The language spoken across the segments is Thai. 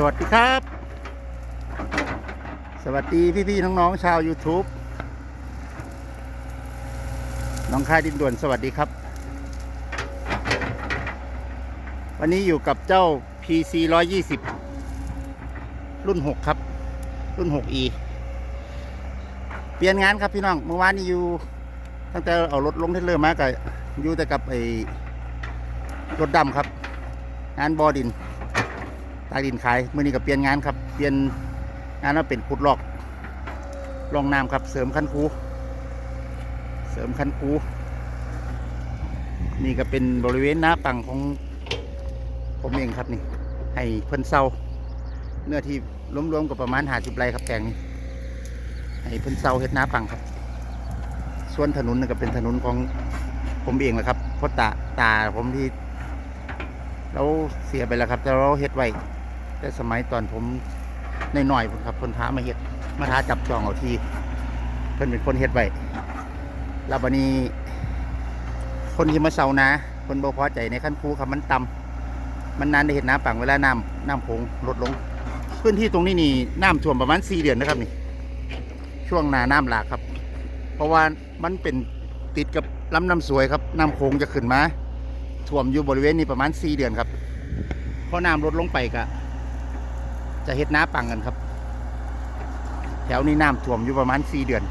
สวัสดีครับ สวัสดีพี่ๆน้องๆชาว YouTube น้องค่ายดินด่วนสวัสดีครับ วันนี้อยู่กับเจ้า PC 120 รุ่น 6 ครับ รุ่น 6E เปลี่ยนงานครับพี่น้อง เมื่อวานนี้อยู่ ตั้งแต่เอารถลงเทรลเลอร์มาก็อยู่แต่กับไอ้รถดำครับ งานบอดิน ตากดินขายมื่อนี้ก็เปลี่ยนงานครับ เปลี่ยนงานมาเป็นขุดลอกลองน้ำครับ เสริมคันคูเสริมคันคูนี่ก็เป็นบริเวณหน้าปังของผมเองครับนี่ ให้เพิ่นเศร้าเนื้อที่รวมๆกับประมาณหาสิบไร่ครับแปลงนี้ให้เพิ่นเศร้าเฮ็ดหน้าปังครับ ส่วนถนนนี่ก็เป็นถนนของผมเองแหละครับพราะตาตาผมที่เราเสียไปแล้วครับแต่เราเฮ็ดไว้ แต่สมัยตอนผมในหน่อยๆพุ่นครับคนท้ามาเฮ็ดมาท้าจับจองเอาทีเพิ่นเป็นคนเฮ็ดไว้แล้วบัดนี้ คนที่มาเซานะคนบ่พอใจในขั้นคูครับมันต่ำมันนานได้เห็นน้ำปังเวลาน้ำน้ำโขงลดลง พื้นที่ตรงนี้นี่น้ำท่วมประมาณสี่เดือนนะครับนี่ ช่วงหนาน้ำหลากครับ เพราะว่ามันเป็นติดกับลำน้ำสวยครับน้ำโขงจะขึ้นมาท่วมอยู่บริเวณนี้ประมาณ4เดือนครับพอน้ำลดลงไปก็ จะเฮ็ดน้าปังกันครับ แถวนี้น้ำท่วมอยู่ประมาณ4เดือน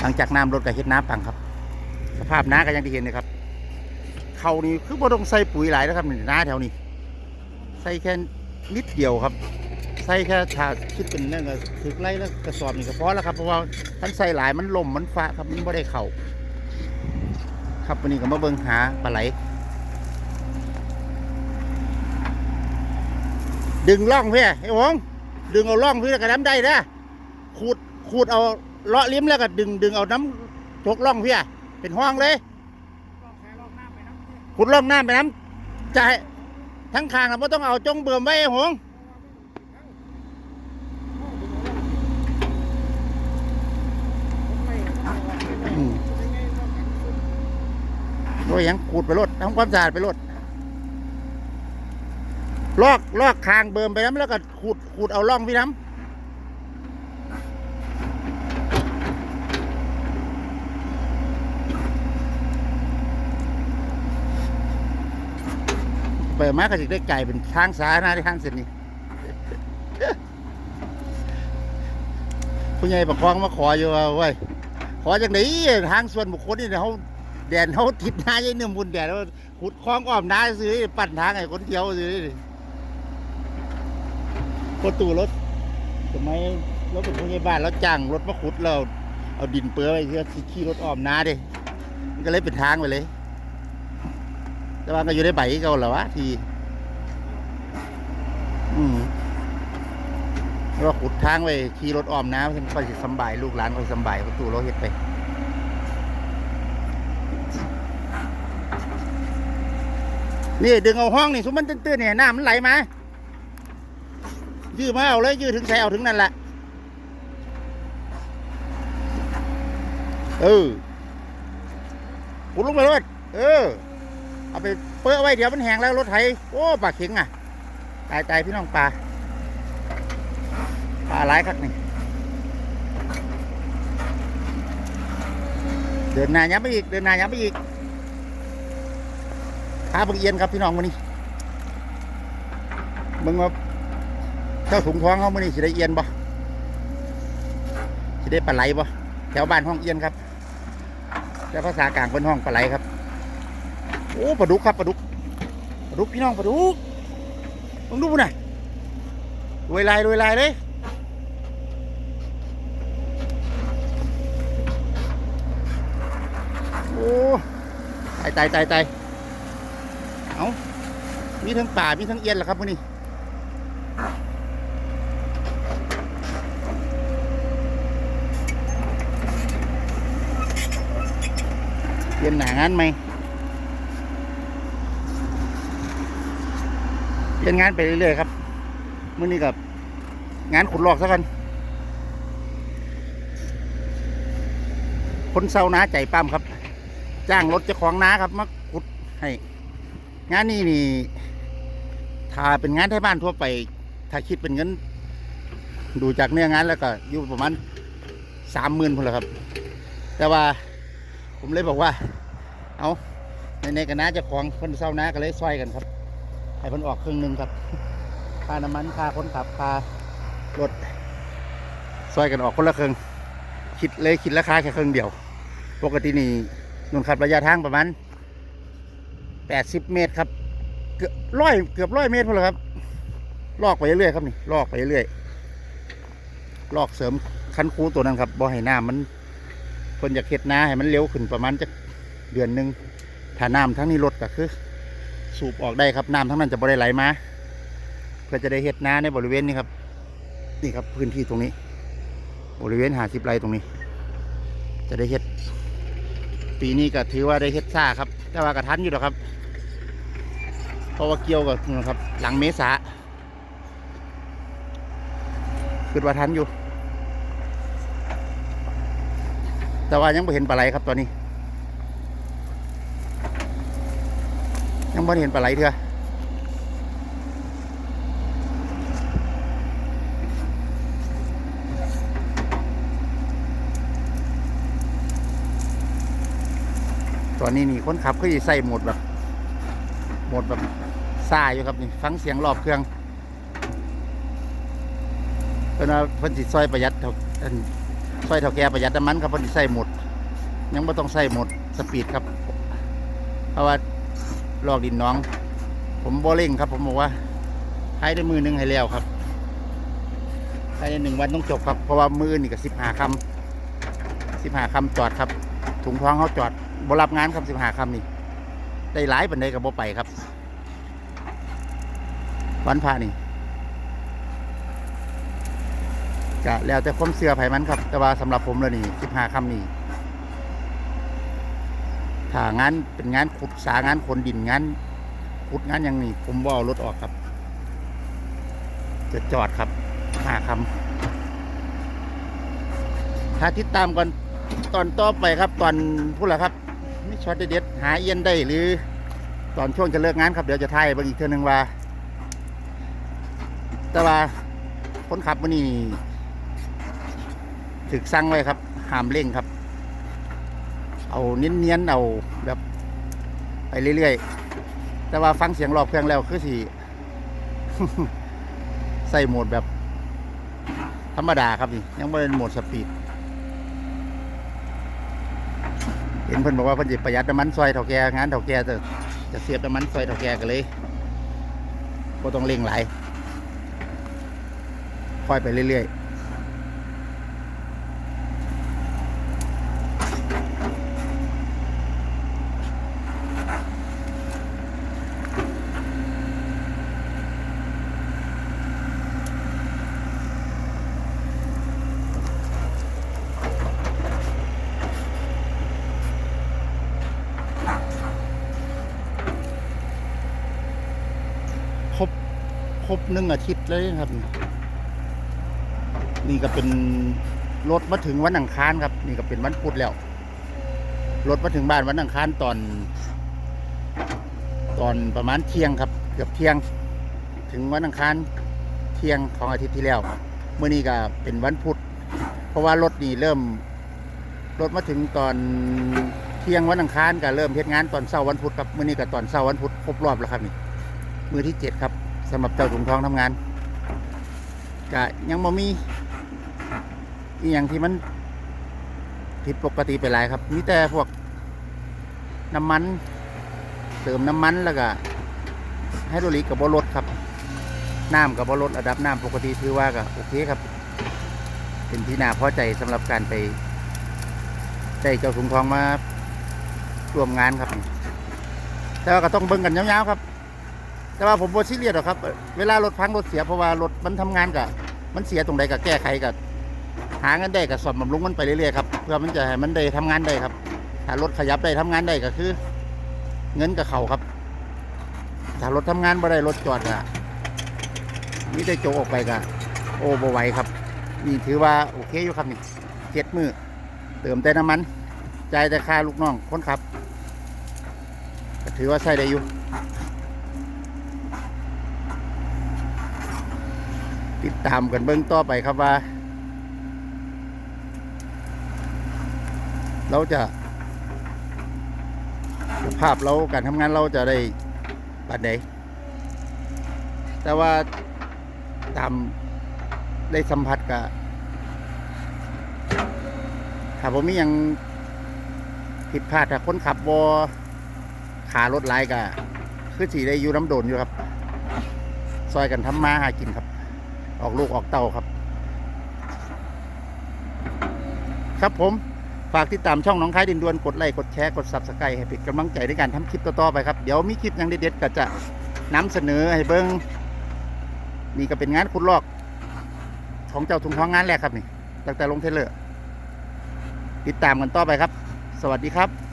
หลังจากน้ำลดก็เฮ็ดน้าปังครับ สภาพน้าก็ยังที่เห็นนะครับเขานี่คือบ่ต้องใส่ปุ๋ยหลายนะครับน้าแถวนี้ ใส่แค่นิดเดียวครับ ใส่แค่ถ้าคิดเป็นนั่นก็ถึกไล่แล้วกระสอบนี่ก็พอแล้วครับเพราะว่าท่านใส่หลายมันลมมันฟ้าครับมันไม่ได้เข่าครับวันนี้ก็มาเบิ่งหาปลาไหล ดึงล่องเพี่ไอ้หงดึงเอาล่องเพี่กระน้ำได้นะขูดขูดเอาเลาะลิ้มแล้วก็ดึงดึงเอาน้ำทกล่องเพี่เป็นห้องเลยขุดล่องน้ำไปน้ำจะให้ทั้งคางเราไม่ต้องเอาจงเบิ่มไว้ไอ้หงอืมโดยยังขูดไปรถทำความสะอาดไปรถ ลอกลอกคางเบิ่มไปน้ำแล้วก็ขูดขูดเอาล่องพี่น้ำไปมาก็จะได้ไก่เป็นทางสาธารณะที่ทางเสร็จนี่ผู้ใหญ่ประคองมาขออยู่ว่าเว้ยขอจากไหนทางส่วนบุคคลนี่เขาแดนเขาทิศหน้ายัยเนื่อมบุญแดดแล้วขุดคลองอ้อมน้าซื้อปั่นทางไอ้คนเที่ยวซื้อ ประตูรถทำไมรถเป็นผู้ใหญ่บ้านแล้วจ้างรถมาขุดเราเอาดินเปื้อไว้เพื่อขี่รถอ้อมน้าดิมันก็เลยเป็นทางไปเลย แต่ว่าก็อยู่ในใบเก่าเหรอวะทีอืมแล้วก็ขุดทางไว้ขี่รถอ้อมน้ำมันค่อยสิสบายลูกหลานค่อยสบายประตูรถเฮ็ดไปนี่ดึงเอาห้องนี่สมมันตื้นๆเนี่ยน้ำมันไหลมา ยื้อมาเอาเลยยื้อถึงใส่เอาถึงนั่นแหละเออขุดลงไปรถเออ เอาไปเปื้อไว้เดี๋ยวมันแห้งแล้วรถไถโอ้ปลาเข็งอะตายตายพี่น้องปลาปลาหลายครับนี่เดินหน้าย้ำไปอีกเดินหน้าย้ำไปอีกหาบังเอียนครับพี่น้องมื้อนี้มึงว่า เจ้าถุงท้องเขามื้อนี้สิได้เอียนบ่สิได้ปลาไหลบ่แถวบ้านห้องเอียนครับแต่ภาษากลางเป็นห้องปลาไหลครับโอ้ปลาดุกครับปลาดุกปลาดุกพี่น้องปลาดุกมึงดูน่ะรวยลายรวยลายเลยโอ้ตายตายตายตายเอามีทั้งป่ามีทั้งเอียนแหละครับพวกนี้ เปลี่ยนหนางานไหมเปลี่ยนงานไปเรื่อยๆครับมื่อนี้กับงานขุดลอกซะกันคนเศร้านาใจปั้มครับ จ้างรถเจ้าของน้าครับมาขุดให้ งานนี้นี่ทถ้าเป็นงานที่บ้านทั่วไป ถ้าคิดเป็นเงิน ดูจากเนื้องานแล้วก็อยู่ประมาณสามหมื่นพนละครับ แต่ว่า ผมเลยบอกว่า เอาในในๆกันน้าจะของคนเศร้าน้าก็เลยซอยกันครับให้เพิ่นออกครึ่งหนึ่งครับค่าน้ำมันค่าคนขับค่ารถซอยกันออกคนละครึ่งคิดเลยคิดราคาแค่ครึ่งเดียว ปกตินี่นุ่นขับระยะทางประมาณแปดสิบเมตรครับ เกือบร้อยเกือบร้อยเมตรพอแล้วครับ ลอกไปเรื่อยๆครับนี่ลอกไปเรื่อยๆลอกเสริมคันคูตัวนั้นครับบ่ให้น้ำมัน เพิ่นอยากเฮ็ดนาให้มันเร็วขึ้นประมาณจะเดือนหนึ่งถ้าน้ำทั้งนี้ลดก็คือ สูบออกได้ครับน้ำทั้งนั้นจะบ่ได้ไหลมาเพื่อจะได้เฮ็ดนาในบริเวณนี้ครับนี่ครับพื้นที่ตรงนี้ บริเวณหาสิบไร่ตรงนี้ จะได้เฮ็ด ปีนี้ก็ถือว่าได้เฮ็ดซ่าครับ แต่ว่ากระทันอยู่หรอกครับเพราะว่าเกี่ยวกับนะครับ หลังเมษาคือว่าทันอยู่ แต่ว่ายังไม่เห็นปลาไหลครับตอนนี้ ยังไม่เห็นปลาไหลเถอะตอนนี้นี่คนขับก็จะใส่หมดแบบหมดแบบซ่าอยู่ครับนี่ฟังเสียงรอบเครื่องเพิ่นว่าเพิ่นสิซอยประหยัดเท่า ซอยเท่าแก่ประหยัดน้ำมันครับพิ่นสิใส่หมด ยังไม่ต้องใส่หมดสปีดครับ เพราะว่าลอกดินน้อง ผมบ่เร่งครับ ผมบอกว่าให้ได้มือหนึงให้แล้วครับให้ในหนึ่งวันต้องจบครับ เพราะว่ามือนี่ก็สิบหาคำสิบหาคำจอดครับ ถุงท้องเขาจอดบรับงานครับสิบหาคำนี่ ได้หลายบันไดกับบ่ไปครับ วันพระนี่ ก็แล้วแต่ความเชื่อไผมันครับ แต่ว่าสำหรับผมแล้วนี่สิบห้าคำนี่ถ้างานเป็นงานขุดสางานขนดินงานขุดงานอย่างนี้ผมบ่เอารถออกครับ จะจอดครับห้าคำถ้าติดตามก่อนตอนต่อไปครับ ตอนพูดละครับนี่ช็อตเด็ดหาเอียนได้หรือ ตอนช่วงจะเลิกงานครับเดี๋ยวจะถ่ายบางอีกเท่านึงว่า แต่ว่าคนขับมันนี่ ถึกสั่งไว้ครับห้ามเร่งครับ เอาเนียนๆเอาแบบไปเรื่อยๆ แต่ว่าฟังเสียงรอบเครื่องแล้วคือสิใส่โหมดแบบ ธรรมดาครับนี่ยังไม่เป็นโหมดสปีดเห็นเพิ่นบอกว่าเพิ่นจะประหยัดน้ำมันซอยเท่าแก่งานเท่าแก่จะจะเสียบน้ำมันซอยเท่าแก่กันเลยก็ต้องเร่งไหลายค่อยไปเรื่อยๆ ครบ ครบหนึ่งอาทิตย์เลยครับ นี่ก็เป็นรถมาถึงวันอังคารครับ นี่ก็เป็นวันพุธแล้วรถมาถึงบ้านวันอังคารตอน ตอนประมาณเที่ยงครับ เกือบเที่ยง ถึงวันอังคารเที่ยงของอาทิตย์ที่แล้วเมื่อนี้ก็เป็นวันพุธเพราะว่ารถนี่เริ่มรถมาถึงตอนเที่ยงวันอังคารก็เริ่มเฮ็ดงานตอนเช้าวันพุธครับเมื่อนี้ก็ตอนเช้าวันพุธครบรอบแล้วครับนี่มือที่เจ็ดครับ สำหรับเจ้าถุงทองทำงานก็ยังบ่มีอีอย่างที่มันผิดปกติไปหลายครับ มีแต่พวกน้ำมัน เติมน้ำมันแล้วก็ไฮโดรลิกกับบรถครับ น้ำกับบรถระดับน้ำปกติถือว่าก็โอเคครับ เป็นที่น่าพอใจสำหรับการไปได้เจ้าถุงทองมาร่วมงานครับ แต่ว่าก็ต้องเบิ่งกันยาวๆครับ แต่ว่าผมโบซีเรียสหรอกครับ เวลารถพังรถเสียเพราะว่ารถมันทำงานกับมันเสียตรงใดก็แก้ไขกับหาเงินได้กับสอดบำรุงมันไปเรื่อยๆครับเพื่อมันจะให้มันได้ทำงานได้ครับถ้ารถขยับได้ทำงานได้ก็คือ เงินกับเขาครับถ้ารถทำงานบ่ได้รถจอดอะมีได้โจออกไปก็โอ้บไหวครับ นี่ถือว่าโอเคอยู่ครับนี่เจ็ดมือเติมแต่น้ำมันจ่ายแต่ค่าลูกน้องคนขับถือว่าใช้ได้อยู่ ติดตามกันเบื้องต่อไปครับว่า เราจะสภาพเราการทำงานเราจะได้ปานใดแต่ว่าตามได้สัมผัสกับถ้าผมมียังผิดพลาดถ้าคนขับบอขารถหลายก็คือสีได้อยู่น้ำโดนอยู่ครับ ซอยกันทำมาหากินครับ ออกลูกออกเต้าครับ ครับผมฝากติดตามช่องน้องคายดินดวนกดไลค์กดแชร์กดซับสไครต์ให้เป็นกำลังใจในการทำคลิปต่อๆไปครับ เดี๋ยวมีคลิปยังเด็ดๆก็จะนำเสนอให้เบิ้งนี่ก็เป็นงานขุดลอก ของเจ้าทุงท้องงานแรกครับนี่ตั้งแต่ลงเทเลอร์ติดตามกันต่อไปครับ สวัสดีครับ